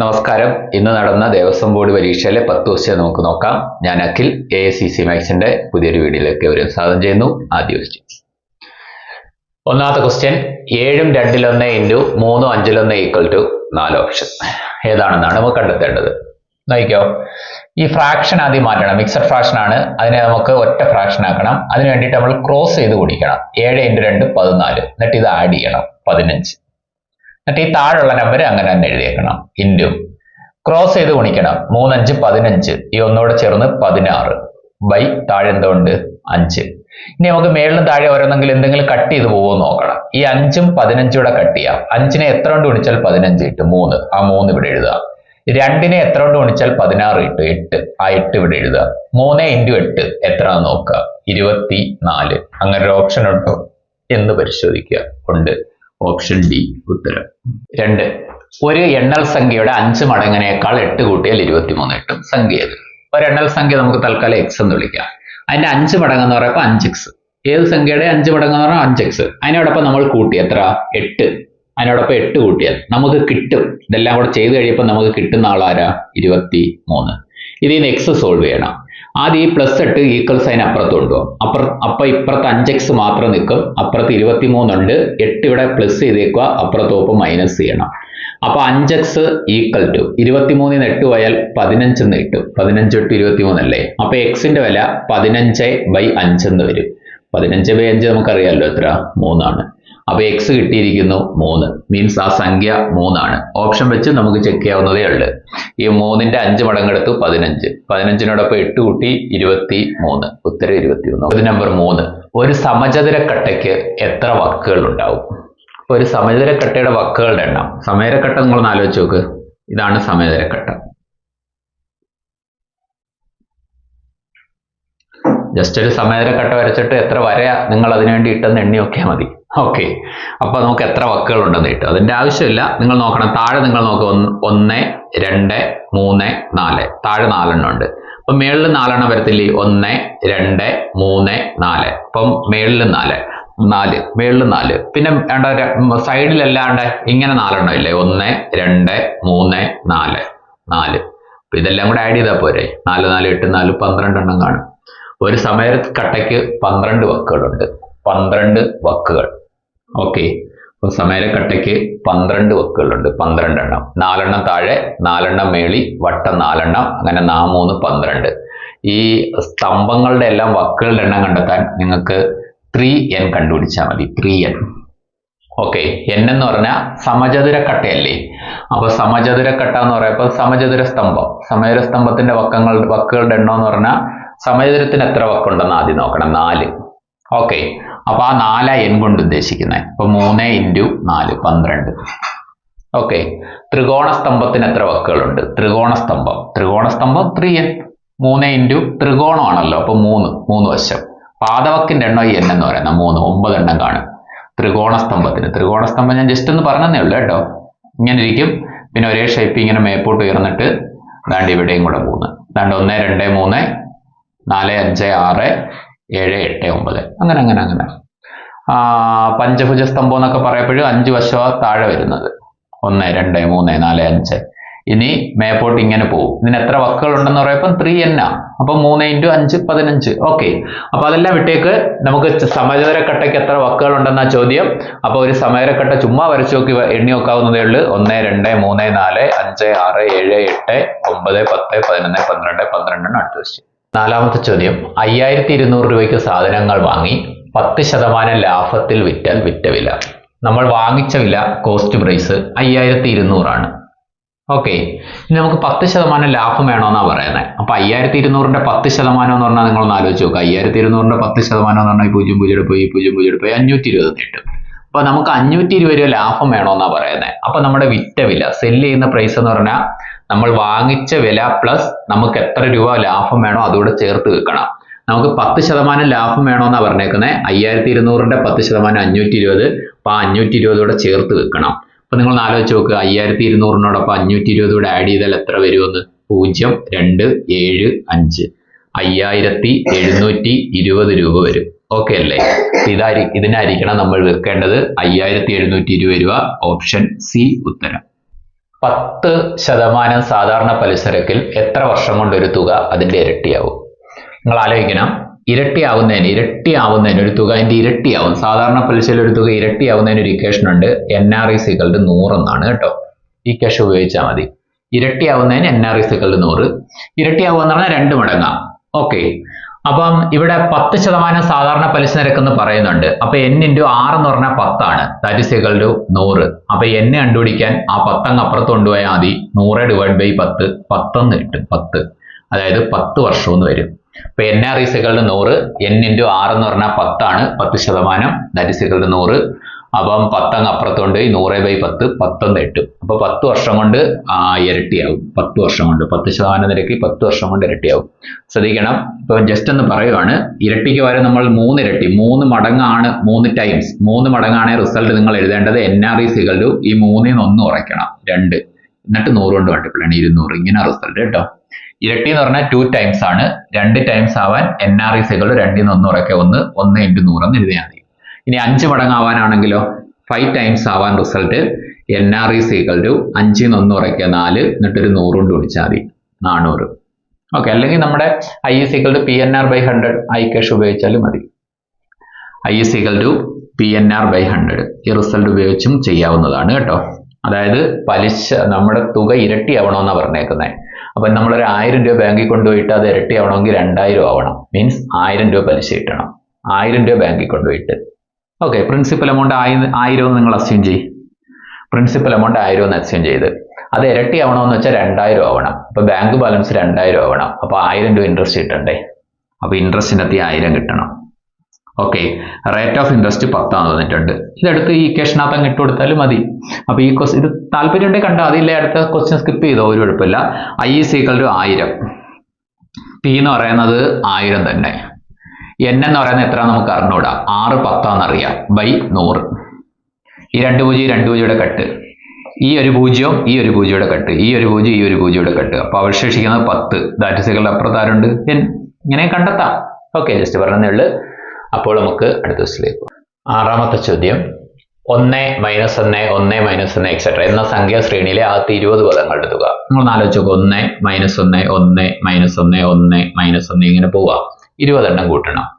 നമസ്കാരം. ഇന്ന് നടന്ന ദേവസ്വം ബോർഡ് പരീക്ഷയിലെ പത്ത് ക്വസ്റ്റ്യൻ നമുക്ക് നോക്കാം. ഞാൻ അഖിൽ എ സി സി മാക്സിന്റെ പുതിയൊരു വീഡിയോയിലേക്ക് ഒരു സ്വാഗതം ചെയ്യുന്നു. ആദ്യ ക്വസ്റ്റ്യൻ. ഒന്നാമത്തെ ക്വസ്റ്റ്യൻ ഏഴും രണ്ടിലൊന്ന് ഇന്റു മൂന്നും അഞ്ചിലൊന്ന് ഈക്വൽ ടു നാല് ഓപ്ഷൻ ഏതാണെന്നാണ് നമുക്ക് കണ്ടെത്തേണ്ടത്? നോക്കിക്കോ ഈ ഫ്രാക്ഷൻ ആദ്യം മാറ്റണം. മിക്സഡ് ഫ്രാക്ഷൻ ആണ്. അതിനെ നമുക്ക് ഒറ്റ ഫ്രാക്ഷൻ ആക്കണം. അതിന് വേണ്ടിയിട്ട് നമ്മൾ ക്രോസ് ചെയ്ത് കുടിക്കണം ഏഴ് ഇന്റു രണ്ട് പതിനാല്. എന്നിട്ട് ഇത് ആഡ് ചെയ്യണം. പതിനഞ്ച്. എന്നിട്ട് ഈ താഴെയുള്ള നമ്പർ അങ്ങനെ തന്നെ എഴുതിയേക്കണം. ഇന്റു ക്രോസ് ചെയ്ത് ഗുണിക്കണം. മൂന്നഞ്ച് പതിനഞ്ച്. ഈ ഒന്നുകൂടെ ചേർന്ന് പതിനാറ്. ബൈ താഴെ എന്തുകൊണ്ട് അഞ്ച്. ഇനി നമുക്ക് മേളിലും താഴെ ഓരോന്നെങ്കിലും എന്തെങ്കിലും കട്ട് ചെയ്ത് പോകുമോ നോക്കണം. ഈ അഞ്ചും പതിനഞ്ചും കൂടെ കട്ട് ചെയ്യാം. അഞ്ചിനെ എത്ര കൊണ്ട് ഗുണിച്ചാൽ പതിനഞ്ച് കിട്ടും മൂന്ന്? ആ മൂന്ന് ഇവിടെ എഴുതുക. രണ്ടിനെ എത്ര കൊണ്ട് ഗുണിച്ചാൽ പതിനാറ് കിട്ടും എട്ട്? ആ എട്ട് ഇവിടെ എഴുതുക. മൂന്ന് ഇന്റു എട്ട്. എത്ര നോക്കുക. ഇരുപത്തി നാല് അങ്ങനെ ഒരു ഓപ്ഷൻ ഉണ്ടോ? എന്ന് പരിശോധിക്കുക. ഉണ്ട്. ഓപ്ഷൻ ഡി ഉത്തരം. രണ്ട്. ഒരു എണ്ണൽ സംഖ്യയുടെ അഞ്ച് മടങ്ങിനേക്കാൾ എട്ട് കൂട്ടിയാൽ ഇരുപത്തിമൂന്ന് എട്ടും സംഖ്യ ഏത് ഒരു എണ്ണൽ സംഖ്യ നമുക്ക് തൽക്കാലം എക്സ് എന്ന് വിളിക്കാം. അതിന്റെ അഞ്ച് മടങ്ങ് എന്ന് പറയുമ്പോൾ അഞ്ച് എക്സ് ഏത് സംഖ്യയുടെ അഞ്ച് മടങ്ങ് എന്ന് പറഞ്ഞാൽ അഞ്ച് എക്സ് അതിനോടൊപ്പം നമ്മൾ കൂട്ടി എത്ര? എട്ട്. അതിനോടൊപ്പം എട്ട് കൂട്ടിയാൽ നമുക്ക് കിട്ടും. ഇതെല്ലാം കൂടെ ചെയ്ത് കഴിയുമ്പോൾ നമുക്ക് കിട്ടുന്ന ആളാരാ? ഇരുപത്തി മൂന്ന് ഇതിൽ നിന്ന് എക്സ് സോൾവ് ചെയ്യണം. ആദ്യം ഈ പ്ലസ് എട്ട് ഈക്വൽ സൈൻ കൊണ്ടുപോകും അപ്പുറ അപ്പൊ ഇപ്പുറത്ത് അഞ്ച് എക്സ് മാത്രം നിൽക്കും. അപ്പുറത്ത് ഇരുപത്തി മൂന്നുണ്ട് എട്ട് ഇവിടെ പ്ലസ് ചെയ്തേക്കുക. അപ്പുറത്ത് ഒപ്പം മൈനസ് ചെയ്യണം. അപ്പൊ അഞ്ച് എക്സ് ഈക്വൽ ടു ഇരുപത്തിമൂന്നിന് എട്ട് പോയാൽ പതിനഞ്ചെന്ന് കിട്ടും. പതിനഞ്ച് എട്ട് ഇരുപത്തിമൂന്നല്ലേ അപ്പൊ എക്സിന്റെ വില പതിനഞ്ച് ബൈ അഞ്ചെന്ന് വരും. പതിനഞ്ച് ബൈ അഞ്ച് നമുക്കറിയാമല്ലോ എത്ര? മൂന്നാണ്. അപ്പൊ എക്സ് കിട്ടിയിരിക്കുന്നു മൂന്ന്. മീൻസ് ആ സംഖ്യ മൂന്നാണ്. ഓപ്ഷൻ വെച്ച് നമുക്ക് ചെക്ക് ചെയ്യാവുന്നതേ ഉള്ളൂ. ഈ മൂന്നിന്റെ അഞ്ച് മടങ്ങെടുത്തു പതിനഞ്ച്. പതിനഞ്ചിനോടൊപ്പം എട്ട് കൂട്ടി ഇരുപത്തി മൂന്ന് ഉത്തരം ഇരുപത്തി മൂന്ന് ഇത് നമ്പർ മൂന്ന്. ഒരു സമചതുരക്കട്ടയ്ക്ക് എത്ര വക്കുകൾ ഉണ്ടാവും ഒരു സമചതുരക്കട്ടയുടെ വക്കുകളുടെ എണ്ണം. സമയരക്കട്ട നിങ്ങളൊന്ന് ആലോചിച്ച് നോക്ക്. ഇതാണ് സമയതരക്കട്ട ജസ്റ്റ് ഒരു സമയതരക്കട്ട വരച്ചിട്ട് എത്ര വര നിങ്ങൾ അതിനുവേണ്ടി ഇട്ടെന്ന് എണ്ണി നോക്കിയാൽ മതി. ഓക്കെ അപ്പൊ നമുക്ക് എത്ര വക്കുകൾ ഉണ്ടെന്ന് കിട്ടും. അതിന്റെ ആവശ്യമില്ല. നിങ്ങൾ നോക്കണം. താഴെ നിങ്ങൾ നോക്കുക ഒന്ന് രണ്ട് മൂന്ന് നാല്. താഴെ നാലെണ്ണം ഉണ്ട്. അപ്പൊ മേളിൽ നാലെണ്ണം വരത്തില്ലേ? ഒന്ന് രണ്ട് മൂന്ന് നാല്. അപ്പം മേളിൽ നാല്. നാല്. മേളിൽ നാല്. പിന്നെ വേണ്ട സൈഡിലല്ലാണ്ട് ഇങ്ങനെ നാലെണ്ണം ഇല്ലേ? ഒന്ന് രണ്ട് മൂന്ന് നാല്. നാല്. അപ്പം ഇതെല്ലാം കൂടെ ആഡ് ചെയ്താൽ പോരെ? നാല് നാല് എട്ട് നാല് പന്ത്രണ്ട് എണ്ണം കാണും. ഒരു സമയ കട്ടയ്ക്ക് പന്ത്രണ്ട് വക്കുകളുണ്ട്. പന്ത്രണ്ട് വക്കുകൾ. ഓക്കെ അപ്പൊ സമയരക്കട്ടയ്ക്ക് പന്ത്രണ്ട് വക്കുകളുണ്ട്. പന്ത്രണ്ട് എണ്ണം നാലെണ്ണം താഴെ നാലെണ്ണം മേളി വട്ടം നാലെണ്ണം അങ്ങനെ നാ മൂന്ന് പന്ത്രണ്ട്. ഈ സ്തംഭങ്ങളുടെ എല്ലാം വക്കുകളുടെ എണ്ണം കണ്ടെത്താൻ നിങ്ങൾക്ക് ത്രീ എൻ കണ്ടുപിടിച്ചാൽ മതി. ത്രീ എൻ ഓക്കെ എൻ എന്ന് പറഞ്ഞാൽ സമചതുരക്കട്ടയല്ലേ അപ്പൊ സമചതുരക്കട്ട എന്ന് പറയുമ്പോൾ സമചതുര സ്തംഭം. സമചതുര സ്തംഭത്തിന്റെ വക്കങ്ങൾ വക്കുകളുടെ എണ്ണം എന്ന് പറഞ്ഞാൽ സമചതുരത്തിന് എത്ര വക്കുണ്ടെന്ന് ആദ്യം നോക്കണം. നാല്. ഓക്കെ അപ്പൊ ആ നാലാ എൻ കൊണ്ട് ഉദ്ദേശിക്കുന്നത് അപ്പൊ മൂന്ന് ഇന്റു നാല് പന്ത്രണ്ട്. ഓക്കെ ത്രികോണ സ്തംഭത്തിന് എത്ര വക്കുകളുണ്ട്? ത്രികോണ സ്തംഭം. ത്രികോണ സ്തംഭം ത്രീ എൻ മൂന്ന് ഇന്റു ത്രികോണമാണല്ലോ. അപ്പൊ മൂന്ന് മൂന്ന് വശം. പാദവക്കിന്റെ എണ്ണം എൻ എന്ന് പറയുന്നത് മൂന്ന് ഒമ്പത് എണ്ണം കാണും. ത്രികോണ സ്തംഭത്തിന്. ത്രികോണ സ്തംഭം ഞാൻ ജസ്റ്റ് ഒന്ന് പറഞ്ഞതേ ഉള്ളൂ കേട്ടോ. ഇങ്ങനെ ഇരിക്കും. പിന്നെ ഒരേ ഷേപ്പ് ഇങ്ങനെ മേപ്പോട്ട് ഉയർന്നിട്ട് ദാണ്ട് ഇവിടെയും കൂടെ മൂന്ന്. ദാണ്ട് ഒന്ന് രണ്ട് മൂന്ന് നാല് അഞ്ച് ആറ് ഏഴ് എട്ട് ഒമ്പത്. അങ്ങനെ അങ്ങനെ അങ്ങനെ. പഞ്ചഭുജ സ്തംഭം എന്നൊക്കെ പറയപ്പോഴും അഞ്ച് വശമാണ് താഴെ വരുന്നത്. ഒന്ന് രണ്ട് മൂന്ന് നാല് അഞ്ച്. ഇനി മേപ്പോട്ട് ഇങ്ങനെ പോകും ഇതിന് എത്ര വക്കുകൾ ഉണ്ടെന്ന് പറയുമ്പോൾ ത്രീ എന്നാ അപ്പൊ മൂന്ന് ഇന്റു അഞ്ച് പതിനഞ്ച്. ഓക്കെ അപ്പൊ അതെല്ലാം വിട്ടേക്ക് നമുക്ക് സമചതുരക്കട്ടയ്ക്ക് എത്ര വക്കുകൾ ഉണ്ടെന്ന ചോദ്യം. അപ്പൊ ഒരു സമചതുരക്കട്ട ചുമ്മാ വരച്ചു നോക്കി എണ്ണി നോക്കാവുന്നതേ ഉള്ളൂ. ഒന്ന് രണ്ട് മൂന്ന് നാല് അഞ്ച് ആറ് ഏഴ് എട്ട് ഒമ്പത് പത്ത് പതിനൊന്ന് പന്ത്രണ്ട് പന്ത്രണ്ടെണ്ണം അടുത്ത ക്വസ്റ്റ്യൻ നാലാമത്തെ ചോദ്യം. അയ്യായിരത്തി ഇരുന്നൂറ് രൂപയ്ക്ക് സാധനങ്ങൾ വാങ്ങി പത്ത് ശതമാനം ലാഭത്തിൽ വിറ്റാൽ വിറ്റ വില. നമ്മൾ വാങ്ങിച്ച വില കോസ്റ്റ് പ്രൈസ് അയ്യായിരത്തി ഇരുന്നൂറാണ് ഓക്കെ ഇനി നമുക്ക് പത്ത് ശതമാനം ലാഭം വേണമെന്നാണ് പറയുന്നത് അപ്പൊ അയ്യായിരത്തി ഇരുന്നൂറിന്റെ പത്ത് ശതമാനം എന്ന് പറഞ്ഞാൽ നിങ്ങളൊന്ന് ആലോചിച്ച് നോക്കുക അയ്യായിരത്തി ഇരുന്നൂറിന്റെ പത്ത് ശതമാനം എന്ന് പറഞ്ഞാൽ പൂജ്യം പൂജ്യം എടുപ്പ് ഈ പൂജ്യം പൂജ്യം എടുപ്പ് അഞ്ഞൂറ്റി ഇരുപത് കിട്ടും അപ്പൊ നമുക്ക് അഞ്ഞൂറ്റി ഇരുപത് രൂപ ലാഭം വേണമെന്നാണ് പറയുന്നത് അപ്പൊ നമ്മുടെ വിറ്റ വില സെല്ല് ചെയ്യുന്ന പ്രൈസ് എന്ന് പറഞ്ഞാൽ നമ്മൾ വാങ്ങിച്ച വില പ്ലസ് നമുക്ക് എത്ര രൂപ ലാഭം വേണോ അതുകൂടെ ചേർത്ത് വെക്കണം. നമുക്ക് പത്ത് ശതമാനം ലാഭം വേണമെന്നാണ് പറഞ്ഞേക്കുന്നത് അയ്യായിരത്തി ഇരുന്നൂറിന്റെ പത്ത് ശതമാനം അഞ്ഞൂറ്റി ഇരുപത് അപ്പൊ ആ അഞ്ഞൂറ്റി ഇരുപത് കൂടെ ചേർത്ത് വെക്കണം. അപ്പോൾ നിങ്ങൾ ആലോചിച്ച് നോക്കുക അയ്യായിരത്തി ഇരുന്നൂറിനോടൊപ്പം അഞ്ഞൂറ്റി ഇരുപത് കൂടെ ആഡ് ചെയ്താൽ എത്ര വരുമെന്ന്? പൂജ്യം രണ്ട് ഏഴ് അഞ്ച്. അയ്യായിരത്തി എഴുന്നൂറ്റി ഇരുപത് രൂപ വരും. ഓക്കെ അല്ലേ? ഇതായി ഇതിനായിരിക്കണം നമ്മൾ വെക്കേണ്ടത്. അയ്യായിരത്തി എഴുന്നൂറ്റി ഇരുപത് രൂപ. ഓപ്ഷൻ സി ഉത്തരം. പത്ത് ശതമാനം സാധാരണ പലിശ നിരക്കിൽ എത്ര വർഷം കൊണ്ട് ഒരു തുക അതിന്റെ ഇരട്ടിയാവും? നിങ്ങൾ ആലോചിക്കണം. ഇരട്ടിയാവുന്നതിന് ഇരട്ടിയാവുന്നതിന് ഒരു തുക അതിന്റെ ഇരട്ടിയാവും. സാധാരണ പലിശയിൽ ഒരു തുക ഇരട്ടിയാവുന്നതിന് ഒരു ഇക്വേഷൻ ഉണ്ട്. എൻ ആർ ഐ സികളുടെ നൂറെന്നാണ് കേട്ടോ. ഈ ക്യാഷ് ഉപയോഗിച്ചാൽ മതി. ഇരട്ടിയാവുന്നതിന് എൻ ആർ ഐ സികളുടെ നൂറ്. ഇരട്ടിയാവുക എന്ന് പറഞ്ഞാൽ രണ്ട് മടങ്ങാം ഓക്കെ അപ്പം ഇവിടെ പത്ത് ശതമാനം സാധാരണ പലിശ നിരക്ക് എന്ന് പറയുന്നുണ്ട്. അപ്പൊ എൻ ഇന്റു ആറ് എന്ന് പറഞ്ഞാൽ പത്താണ്. ദാറ്റ് ഇസ് ഈക്വൽ ടു നൂറ്. അപ്പൊ എൻ കണ്ടുപിടിക്കാൻ ആ പത്തങ്ങ് അപ്പുറത്ത് കൊണ്ടുപോയാൽ മതി. നൂറ് ഡിവൈഡ് ബൈ പത്ത്. പത്തെന്ന് കിട്ടും. പത്ത്. അതായത് പത്ത് വർഷം എന്ന് വരും. അപ്പൊ എൻ ആർ ഇസികളുടെ നൂറ്. എൻ ഇന്റു ആറ് എന്ന് പറഞ്ഞാൽ പത്താണ്. പത്ത് ശതമാനം. ദാറ്റ് ടു നൂറ്. അപ്പം പത്തങ്ങ് അപ്പുറത്തുണ്ട് നൂറ് ബൈ പത്ത് പത്തൊന്ന് എട്ട്. അപ്പൊ പത്ത് വർഷം കൊണ്ട് ഇരട്ടിയാവും. പത്ത് വർഷം കൊണ്ട് പത്ത് ശതമാനം നിരക്കി പത്ത് വർഷം കൊണ്ട് ഇരട്ടിയാവും. ശ്രദ്ധിക്കണം. ഇപ്പൊ ജസ്റ്റ് ഒന്ന് പറയുവാണ്. ഇരട്ടിക്ക് വരെ നമ്മൾ മൂന്ന് ഇരട്ടി മൂന്ന് മടങ്ങാണ് മൂന്ന് ടൈംസ് മൂന്ന് മടങ്ങാണ് റിസൾട്ട് നിങ്ങൾ എഴുതേണ്ടത്. എൻ ആർ ഇ സികൾ ഈ മൂന്നിൽ നിന്ന് ഒന്ന് കുറയ്ക്കണം. രണ്ട്. എന്നിട്ട് നൂറ് കൊണ്ട് മൾട്ടിപ്പിൾ ആണ് ഇരുന്നൂറ്. ഇങ്ങനെ റിസൾട്ട് കേട്ടോ. ഇരട്ടി എന്ന് പറഞ്ഞാൽ ടു ടൈംസ് ആണ്. രണ്ട് ടൈംസ് ആവാൻ എൻ ആർ ഇ സികൾ രണ്ടിൽ നിന്ന് ഒന്ന് കുറയ്ക്കുക. ഒന്ന് ഒന്ന് ഇന്റു നൂറ് എന്ന് എഴുതിയാൽ മതി. ഇനി അഞ്ച് മടങ്ങാവാനാണെങ്കിലോ? ഫൈവ് ടൈംസ് ആവാൻ റിസൾട്ട് എൻ ആർ ഇ സികൾ ടു അഞ്ചിൽ നിന്ന് കുറയ്ക്കുക നാല് എന്നിട്ടൊരു നൂറ് കൊണ്ട് വിളിച്ചാൽ മതി. നാനൂറ്. ഓക്കെ അല്ലെങ്കിൽ നമ്മുടെ I S സികൾ to P N R by hundred I cash ഉപയോഗിച്ചാലും മതി. I S സികൾ to P N R by hundred ഈ റിസൾട്ട് ഉപയോഗിച്ചും ചെയ്യാവുന്നതാണ് കേട്ടോ. അതായത് പലിശ നമ്മുടെ തുക ഇരട്ടിയാവണമെന്നാണ് പറഞ്ഞേക്കുന്നത് അപ്പം നമ്മളൊരു ആയിരം രൂപ ബാങ്കിൽ കൊണ്ടുപോയിട്ട് അത് ഇരട്ടിയാവണമെങ്കിൽ രണ്ടായിരം ആവണം. മീൻസ് ആയിരം രൂപ പലിശ കിട്ടണം. ആയിരം രൂപ ബാങ്കിൽ കൊണ്ടുപോയിട്ട്. ഓക്കെ പ്രിൻസിപ്പൽ എമൗണ്ട് ആയി ആയിരം എന്ന് നിങ്ങൾ അസ്യൂം ചെയ്യും. പ്രിൻസിപ്പൽ എമൗണ്ട് ആയിരം എന്ന് അസ്യൂം ചെയ്ത്. അത് ഇരട്ടി ആവണമെന്ന് വെച്ചാൽ രണ്ടായിരം ആവണം. അപ്പോൾ ബാങ്ക് ബാലൻസ് രണ്ടായിരം ആവണം. അപ്പോൾ ആയിരം രൂപ ഇൻട്രസ്റ്റ് കിട്ടണ്ടേ? അപ്പൊ ഇൻട്രസ്റ്റിനെത്തി ആയിരം കിട്ടണം. ഓക്കെ റേറ്റ് ഓഫ് ഇൻട്രസ്റ്റ് പത്താന്ന് തന്നിട്ടുണ്ട് ഇതെടുത്ത് ഈ ഇക്വേഷനകത്ത് അങ്ങ് ഇട്ട് കൊടുത്താലും മതി. അപ്പോൾ ഈ ക്വസ്റ്റ് ഇത് താല്പര്യം ഉണ്ടെങ്കിൽ കണ്ടോ അതില്ലേ അടുത്ത ക്വസ്റ്റ്യൻ സ്കിപ്പ് ചെയ്തോ ഒരു കുഴപ്പമില്ല. ഐ ഇ ഈക്വൽ ടു ആയിരം. പി എന്ന് പറയുന്നത് ആയിരം തന്നെ. എൻ എന്ന് പറയുന്നത് എത്ര നമുക്ക് അറിഞ്ഞൂടാ ആറ് പത്താന്നറിയാം. ബൈ നൂറ്. ഈ രണ്ട് പൂജ്യം രണ്ട് പൂജ്യയുടെ കട്ട്. ഈ ഒരു പൂജ്യവും ഈ ഒരു പൂജ്യയുടെ കട്ട്. ഈ ഒരു പൂജ്യം ഈ ഒരു പൂജ്യയുടെ കട്ട്. അപ്പോൾ അവശേഷിക്കുന്നത് പത്ത്. ദാറ്റ് സികൾ അപ്പുറത്ത് ആരുണ്ട് എൻ ഇങ്ങനെ കണ്ടെത്താം. ഓക്കെ ജസ്റ്റ് പറഞ്ഞതേ ഉള്ളൂ. അപ്പോൾ നമുക്ക് അടുത്ത ദിവസത്തിലേക്ക് ആറാമത്തെ ചോദ്യം. ഒന്ന് മൈനസ് ഒന്ന് ഒന്ന് മൈനസ് ഒന്ന് എക്സെട്ര എന്ന സംഖ്യാ ശ്രേണിയിലെ ആദ്യത്തെ ഇരുപത് പദങ്ങളുടെ തുക. നമ്മൾ ആലോചിച്ചു ഒന്ന് മൈനസ് ഒന്ന് ഒന്ന് മൈനസ് ഒന്ന് ഒന്ന് മൈനസ് ഒന്ന് ഇങ്ങനെ പോവാം. ഇരുപതെണ്ണം കൂട്ടണം.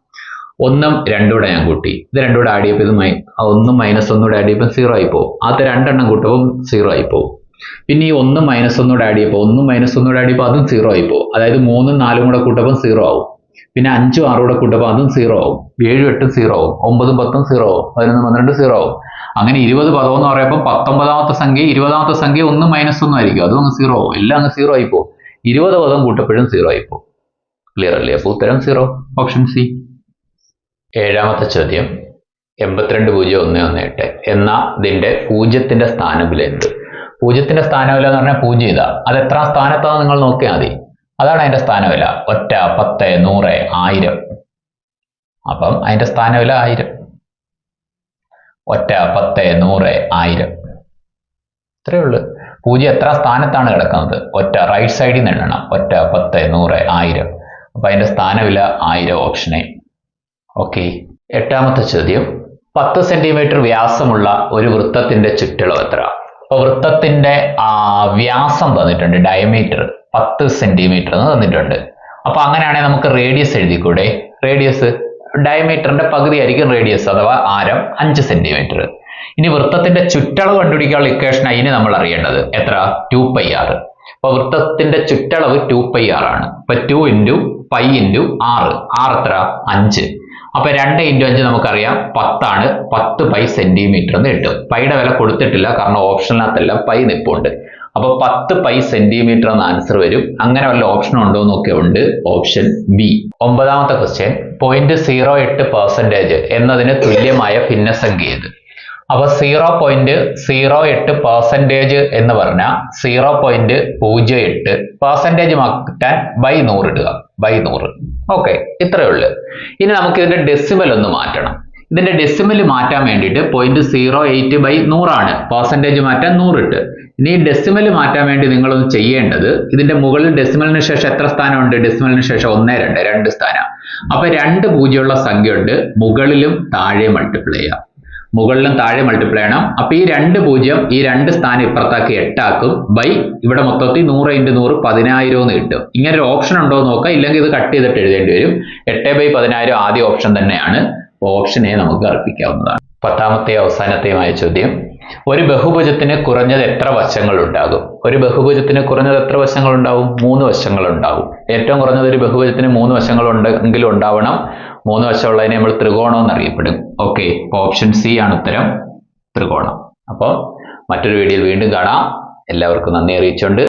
ഒന്നും രണ്ടുകൂടെ ഞാൻ കൂട്ടി. ഇത് രണ്ടുകൂടെ ആഡ് ചെയ്യപ്പോൾ ഇത് മൈ ഒന്നും മൈനസ് ഒന്നും കൂടെ ആഡ് ചെയ്യപ്പോൾ സീറോ ആയി പോകും. ആദ്യത്തെ രണ്ടെണ്ണം കൂട്ടുമ്പോൾ സീറോ ആയി പോകും. പിന്നെ ഈ ഒന്നും മൈനസ് ഒന്നും കൂടെ ആഡ് ചെയ്യപ്പോൾ ഒന്നും മൈനസ് ഒന്നും കൂടെ ആഡ് ചെയ്യുമ്പോൾ അതും സീറോ ആയി പോകും. അതായത് മൂന്നും നാലും കൂടെ കൂട്ടുമ്പോൾ സീറോ ആവും. പിന്നെ അഞ്ചും ആറും കൂടെ കൂട്ടുമ്പോൾ അതും സീറോ ആവും. ഏഴും എട്ടും സീറോ ആവും. ഒമ്പതും പത്തും സീറോ ആവും. പതിനൊന്നും പന്ത്രണ്ട് സീറോ ആവും. അങ്ങനെ ഇരുപത് പദം എന്ന് പറയുമ്പോൾ പത്തൊമ്പതാമത്തെ സംഖ്യ ഇരുപതാമത്തെ സംഖ്യ ഒന്ന് മൈനസ് ഒന്നും ആയിരിക്കും. അതും അങ്ങ് സീറോ ആവും. എല്ലാം അങ്ങ് സീറോ ആയി പോകും. ഇരുപത് പദം കൂട്ടപ്പോഴും സീറോ ആയി പോകും. ക്ലിയർ അല്ലേ? അപ്പോൾ ഉത്തരം സീറോ ഓപ്ഷൻ സി ഏഴാമത്തെ ചോദ്യം. എൺപത്തിരണ്ട് പൂജ്യം ഒന്ന് ഒന്ന് എട്ട്. എന്ന ഇതിന്റെ പൂജ്യത്തിന്റെ സ്ഥാനവില എന്ത്? പൂജ്യത്തിന്റെ സ്ഥാനവില എന്ന് പറഞ്ഞാൽ പൂജ്യം ഇതാ. അത് എത്ര സ്ഥാനത്താണ് നിങ്ങൾ നോക്കിയാൽ മതി. അതാണ് അതിന്റെ സ്ഥാനവില. ഒറ്റ പത്ത് നൂറ് ആയിരം. അപ്പം അതിന്റെ സ്ഥാനവില ആയിരം. ഒറ്റ പത്ത് നൂറ് ആയിരം. ഇത്രയേ ഉള്ളൂ. പൂജ്യം എത്ര സ്ഥാനത്താണ് കിടക്കുന്നത്? ഒറ്റ റൈറ്റ് സൈഡിൽ നിന്ന് എണ്ണണം. ഒറ്റ പത്ത് നൂറ് ആയിരം. അപ്പൊ അതിന്റെ സ്ഥാനവില ആയിരം എ ഓക്കെ എട്ടാമത്തെ ചോദ്യം. പത്ത് സെന്റിമീറ്റർ വ്യാസമുള്ള ഒരു വൃത്തത്തിന്റെ ചുറ്റളവ് എത്ര? അപ്പൊ വൃത്തത്തിന്റെ ആ വ്യാസം തന്നിട്ടുണ്ട്. ഡയമീറ്റർ പത്ത് സെന്റിമീറ്റർ എന്ന് തന്നിട്ടുണ്ട്. അപ്പോൾ അങ്ങനെയാണെങ്കിൽ നമുക്ക് റേഡിയസ് എഴുതിക്കൂടെ? റേഡിയസ് ഡയമീറ്ററിന്റെ പകുതി ആയിരിക്കും റേഡിയസ് അഥവാ ആരം അഞ്ച് സെന്റിമീറ്റർ ഇനി വൃത്തത്തിന്റെ ചുറ്റളവ് കണ്ടുപിടിക്കാനുള്ള ഇക്വേഷൻ അതിന് നമ്മൾ അറിയേണ്ടത്. എത്ര? ടു പൈ ആർ അപ്പൊ വൃത്തത്തിന്റെ ചുറ്റളവ് ടു പൈ ആർ ആണ്. അപ്പോൾ ടു ഇന്റു പൈ ഇന്റു ആറ്. ആറ് എത്ര? അഞ്ച്. അപ്പൊ രണ്ട് ഇന്റു അഞ്ച് നമുക്കറിയാം. പത്താണ്. പത്ത് പൈ സെന്റിമീറ്റർ എന്ന് കിട്ടും. പൈയുടെ വില കൊടുത്തിട്ടില്ല. കാരണം ഓപ്ഷനകത്തെല്ലാം പൈ നിപ്പുണ്ട്. അപ്പൊ പത്ത് പൈ സെന്റിമീറ്റർ എന്ന ആൻസർ വരും. അങ്ങനെ വല്ല ഓപ്ഷനും ഉണ്ടോ എന്നൊക്കെ ഉണ്ട്. Option B. ഒമ്പതാമത്തെ ക്വസ്റ്റ്യൻ. പോയിന്റ് സീറോ എട്ട് പെർസെന്റേജ് എന്നതിന് തുല്യമായ ഭിന്നസംഖ്യ ഏത്? അപ്പൊ സീറോ പോയിന്റ് സീറോ എട്ട് പെർസെന്റേജ് എന്ന് പറഞ്ഞാൽ സീറോ പോയിന്റ് പൂജ്യം എട്ട്. പെർസെന്റേജ് മാറ്റാൻ ബൈ നൂറ് ഇടുക. ബൈ നൂറ്. ഓക്കെ ഇത്രയേ ഉള്ളൂ. ഇനി നമുക്ക് ഇതിന്റെ ഡെസിമൽ ഒന്ന് മാറ്റണം. ഇതിന്റെ ഡെസിമൽ മാറ്റാൻ വേണ്ടിയിട്ട് പോയിന്റ് സീറോ എയ്റ്റ് ബൈ നൂറാണ് പെർസെന്റേജ് മാറ്റാൻ നൂറിട്ട് ഇനി ഡെസിമൽ മാറ്റാൻ വേണ്ടി നിങ്ങളൊന്ന് ചെയ്യേണ്ടത് ഇതിന്റെ മുകളിൽ ഡെസിമലിന് ശേഷം എത്ര സ്ഥാനമുണ്ട്? ഡെസിമലിന് ശേഷം ഒന്നേ രണ്ട് രണ്ട് സ്ഥാനം. അപ്പൊ രണ്ട് പൂജ്യമുള്ള സംഖ്യ ഉണ്ട് മുകളിലും താഴെ മൾട്ടിപ്ലൈ ചെയ്യാം. മുകളിലും താഴെ മൾട്ടിപ്ലൈ ചെയ്യണം. അപ്പൊ ഈ രണ്ട് പൂജ്യം ഈ രണ്ട് സ്ഥാനം ഇപ്പുറത്താക്കി എട്ടാക്കും. ബൈ ഇവിടെ മൊത്തത്തിൽ നൂറ് ഇന്റു നൂറ് പതിനായിരം എന്ന് കിട്ടും. ഇങ്ങനെ ഒരു ഓപ്ഷൻ ഉണ്ടോ എന്ന് നോക്കാം. ഇല്ലെങ്കിൽ ഇത് കട്ട് ചെയ്തിട്ട് എഴുതേണ്ടി വരും. എട്ട് ബൈ പതിനായിരം ആദ്യ ഓപ്ഷൻ തന്നെയാണ്. ഓപ്ഷൻ എ നമുക്ക് അർപ്പിക്കാവുന്നതാണ്. പത്താമത്തെ അവസാനത്തെയുമായ ചോദ്യം. ഒരു ബഹുഭുജത്തിന് കുറഞ്ഞത് എത്ര വശങ്ങൾ ഉണ്ടാകും ഒരു ബഹുഭുജത്തിന് കുറഞ്ഞത് എത്ര വശങ്ങൾ ഉണ്ടാവും മൂന്ന് വശങ്ങൾ ഉണ്ടാവും ഏറ്റവും കുറഞ്ഞത് ഒരു ബഹുഭുജത്തിന് മൂന്ന് വശങ്ങൾ ഉണ്ടെങ്കിലും ഉണ്ടാവണം. മൂന്ന് വശമുള്ളതിനെ നമ്മൾ ത്രികോണം എന്നറിയപ്പെടും. ഓക്കെ ഓപ്ഷൻ സി ആണ് ഉത്തരം. ത്രികോണം. അപ്പോൾ മറ്റൊരു വീഡിയോയിൽ വീണ്ടും കാണാം. എല്ലാവർക്കും നന്ദി അറിയിച്ചുകൊണ്ട്.